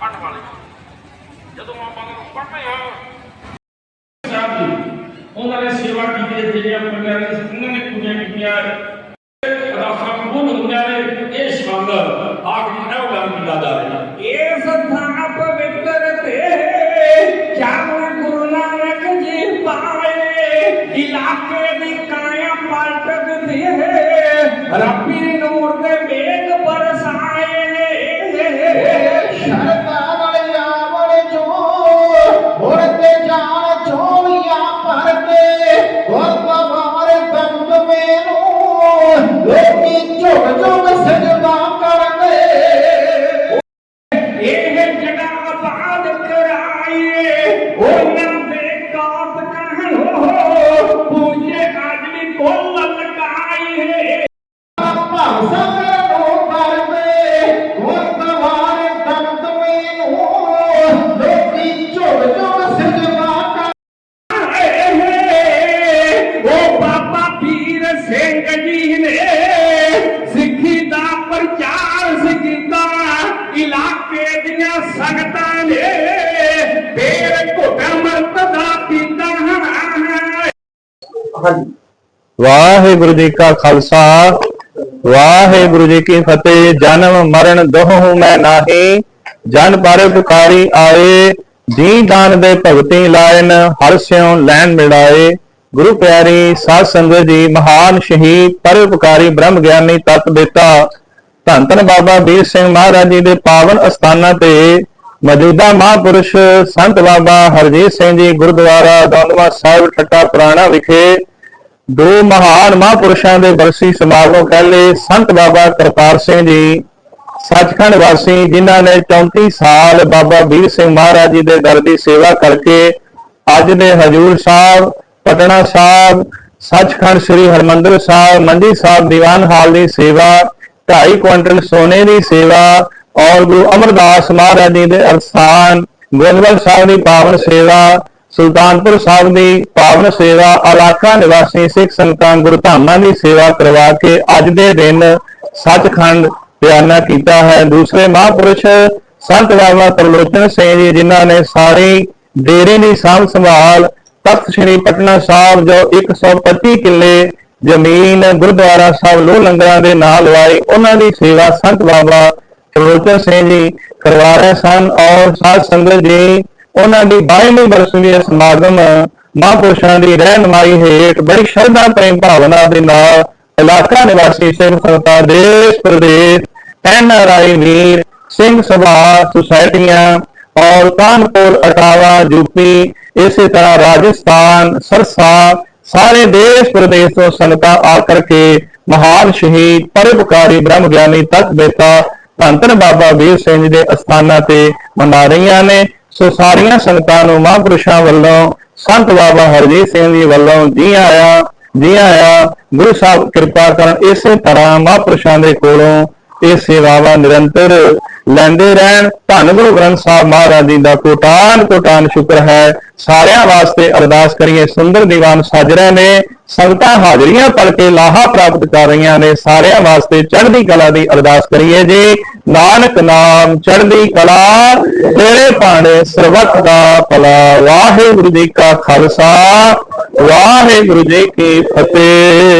ਪੜਨ ਵਾਲੇ। ਜਦੋਂ ਆਪਾਂ ਨੂੰ ਪੜ੍ਹਦੇ ਹਾਂ ਸਾਹਿਬ ਜੀ ਉਹਨਾਂ ਨੇ ਸੇਵਾ ਕੀਤੀ ਹੈ ਜਿਹੜੀਆਂ ਪੁੰਨਿਆਂ ਨੇ ਉਹਨਾਂ ਨੇ ਪੁੰਨਿਆਂ ਕੀਤੀਆਂ। ਅਦਾਫਾ ਕਬੂਲ ਹੁੰਦਿਆਂ ਨੇ ਇਹ ਸ਼ਬਦ ਆਖਰੀ ਨਾ ਉਲਾਂ ਦੀ ਦਾਦਾ ਹੈ ਇਹ ਸਥਾਨ ਪਵਿੱਤਰ ਤੇ ਚਾਹਾਂ ਗੁਰੂ ਨਾਨਕ ਜੀ ਪਾਏ ਇਲਾਕੇ ਦੀ ਕਾਇਆ ਪਲਟ ਦਿੱਤੀ ਹੈ ਰੱਬੀ ਸਿੰਘ ਜੀ ਨੇ ਸਿੱਖੀ ਦਾ ਪ੍ਰਚਾਰ ਕੀਤਾ ਇਲਾਕੇ ਦੀਆਂ ਸੰਗਤਾਂ ਨੇ ਫੇਰ ਘੁੱਟ ਮਰਤਦਾ ਪੀਤਾ ਵਾਹਿਗੁਰੂ ਜੀ ਕਾ ਖਾਲਸਾ ਵਾਹਿਗੁਰੂ ਜੀ ਕੀ ਫਤਿਹ। ਜਨਮ ਮਰਨ ਦੋਹੂ ਮੈਂ ਨਾਹੀ ਜਨ ਪਰ ਪੁਕਾਰੀ ਆਏ ਜੀ ਦਾਨ ਦੇ ਭਗਤੀ ਲਾਇਨ ਹਰ ਸਿਉ ਲੈਣ ਮਿਲਾਏ। ਗੁਰੂ ਪਿਆਰੀ ਸਾਧ ਸੰਗਤ ਜੀ, ਮਹਾਨ ਸ਼ਹੀਦ, ਪਰਉਪਕਾਰੀ ਬ੍ਰਹਮ ਗਿਆਨੀ ਤਤ ਬੇਤਾ ਧੰਨ ਧੰਨ ਬਾਬਾ ਵੀਰ ਸਿੰਘ ਮਹਾਰਾਜ ਜੀ ਦੇ ਪਾਵਨ ਅਸਥਾਨਾਂ ਤੇ ਮੌਜੂਦਾ ਮਹਾਂਪੁਰਸ਼ ਸੰਤ ਬਾਬਾ ਹਰਜੀਤ ਸਿੰਘ ਜੀ ਗੁਰਦੁਆਰਾ ਦੌਲਵਾ ਸਾਹਿਬ ਠੱਟਾ ਪੁਰਾਣਾ ਵਿਖੇ ਦੋ ਮਹਾਨ ਮਹਾਂਪੁਰਸ਼ਾਂ ਦੇ ਬਰਸੀ ਸਮਾਗਮ ਪਹਿਲੇ ਸੰਤ ਬਾਬਾ ਕਰਤਾਰ ਸਿੰਘ ਜੀ, ਸੱਚਖੰਡ ਵਾਸੀ, ਜਿਨ੍ਹਾਂ ਨੇ 34 ਸਾਲ ਬਾਬਾ ਵੀਰ ਸਿੰਘ ਮਹਾਰਾਜ ਜੀ ਦੇ ਦਰ ਦੀ ਸੇਵਾ ਕਰਕੇ ਅੱਜ ਦੇ ਹਜੂਰ ਸਾਹਿਬ ਪਟਨਾ ਸਾਹਿਬ, ਸੱਚਖੰਡ ਸ੍ਰੀ ਹਰਮੰਦਰ ਸਾਹਿਬ, ਮੰਡੀ ਸਾਹਿਬ, ਦੀਵਾਨ ਹਾਲ ਦੀ ਸੇਵਾ 2.5 ਕੁਇੰਟਲ ਸੋਨੇ ਦੀ ਸੇਵਾ ਔਰ ਗੁਰੂ ਅਮਰਦਾਸ ਮਹਾਰਾਜ ਜੀ ਦੇ ਅਰਸਥਾਨ ਗੋਇੰਦਵਾਲ ਸਾਹਿਬ ਦੀ ਪਾਵਨ ਸੇਵਾ, ਸੁਲਤਾਨਪੁਰ ਸਾਹਿਬ ਦੀ ਪਾਵਨ ਸੇਵਾ, ਇਲਾਕਾ ਨਿਵਾਸੀ ਸਿੱਖ ਸੰਗਤਾਂ ਗੁਰਧਾਮਾਂ ਦੀ ਸੇਵਾ ਕਰਵਾ ਕੇ ਅੱਜ ਦੇ ਦਿਨ ਸੱਚਖੰਡ ਬਿਆਨਾ ਕੀਤਾ ਹੈ। ਦੂਸਰੇ ਮਹਾਂਪੁਰਸ਼ ਸੰਤ ਬਾਬਾ ਪ੍ਰਲੋਚਨ ਸਿੰਘ ਜੀ, ਜਿਨ੍ਹਾਂ ਨੇ ਸਾਰੀ ਡੇਰੇ ਦੀ ਸਾਂਭ ਸੰਭਾਲ ਤਖਤ ਸ੍ਰੀ ਪਟਨਾ ਸਾਹਿਬ ਜੋ 125 ਕਿੱਲੇ ਜ਼ਮੀਨ ਗੁਰਦੁਆਰਾ ਸਾਹਿਬ ਲੋ ਲੰਗਰਾਂ ਦੇ ਨਾਲ ਲਵਾਈ ਉਹਨਾਂ ਦੀ ਸੇਵਾ ਸੰਤ ਬਾਬਾ ਤਰਲੋਚਨ ਸਿੰਘ ਜੀ ਕਰਵਾ ਰਹੇ ਸਨ ਔਰ ਸਾਧ ਸੰਗਤ ਜੀ, ਉਹਨਾਂ ਦੀ 22ਵੀਂ ਬਰਸੀ ਦੇ ਸਮਾਗਮ ਮਹਾਂਪੁਰਸ਼ਾਂ ਦੀ ਰਹਿਨਮਾਈ ਹੇਠ ਬੜੀ ਸ਼ਰਧਾ ਪ੍ਰੇਮ ਭਾਵਨਾ ਦੇ ਨਾਲ ਇਲਾਕਾ ਨਿਵਾਸੀ ਸਿੰਘ ਸੰਗਤਾਂ, ਦੇਸ਼ ਪ੍ਰਦੇਸ਼ ਐਨਆਰਆਈ ਵੀਰ ਸਿੰਘ ਸਭਾ, ਸੁਸਾਇਟੀਆਂ ਔਰ ਕਾਨਪੁਰ, ਅਟਾਵਾ, ਯੂਪੀ, ਇਸੇ ਤਰ੍ਹਾਂ ਰਾਜਸਥਾਨ, ਸਰਸਾ, ਸਾਰੇ ਦੇਸ਼ ਪ੍ਰਦੇਸ਼ ਤੋਂ ਸੰਗਤਾਂ ਆ ਕਰਕੇ ਮਹਾਨ ਸ਼ਹੀਦ, ਪਰਉਪਕਾਰੀ ਬ੍ਰਹਮ ਗਿਆਨੀ ਤਤ ਬੇਤਾ ਧੰਨ ਧੰਨ ਬਾਬਾ ਵੀਰ ਸਿੰਘ ਜੀ ਦੇ ਅਸਥਾਨਾਂ ਤੇ ਮਨਾ ਰਹੀਆਂ ਨੇ। ਸੋ ਸਾਰੀਆਂ ਸੰਗਤਾਂ ਨੂੰ ਮਹਾਂਪੁਰਸ਼ਾਂ ਵੱਲੋਂ, ਸੰਤ ਬਾਬਾ ਹਰਜੀਤ ਸਿੰਘ ਜੀ ਵੱਲੋਂ ਜੀ ਆਇਆ ਜੀ ਆਇਆ, ਗੁਰੂ ਸਾਹਿਬ ਕਿਰਪਾ ਕਰਨ ਇਸੇ ਤਰ੍ਹਾਂ ਮਹਾਂਪੁਰਸ਼ਾਂ ਦੇ ਕੋਲੋਂ ਇਹ ਸੇਵਾਵਾਂ ਨਿਰੰਤਰ ਲੈਂਦੇ ਰਹਿਣ। ਧੰਨ ਗੁਰੂ ਗ੍ਰੰਥ ਸਾਹਿਬ ਮਹਾਰਾਜ ਜੀ ਦਾ ਕੋਟਾਨ ਕੋਟਾਨ ਸ਼ੁਕਰ ਹੈ। ਸਾਰਿਆਂ ਵਾਸਤੇ ਅਰਦਾਸ ਕਰੀਏ। ਸੁੰਦਰ ਦੀਵਾਨ ਸਜ ਰਹੇ ਨੇ। ਸੰਗਤਾਂ ਹਾਜ਼ਰੀਆਂ ਪੜ ਕੇ ਲਾਹਾ ਪ੍ਰਾਪਤ ਕਰ ਰਹੀਆਂ ਨੇ। ਸਾਰਿਆਂ ਵਾਸਤੇ ਚੜ੍ਹਦੀ ਕਲਾ ਦੀ ਅਰਦਾਸ ਕਰੀਏ ਜੀ। ਨਾਨਕ ਨਾਮ ਚੜ੍ਹਦੀ ਕਲਾ, ਤੇਰੇ ਭਾਣੇ ਸਰਬੱਤ ਦਾ ਭਲਾ। ਵਾਹਿਗੁਰੂ ਜੀ ਕਾ ਖਾਲਸਾ, ਵਾਹਿਗੁਰੂ ਜੀ ਕੀ ਫਤਿਹ।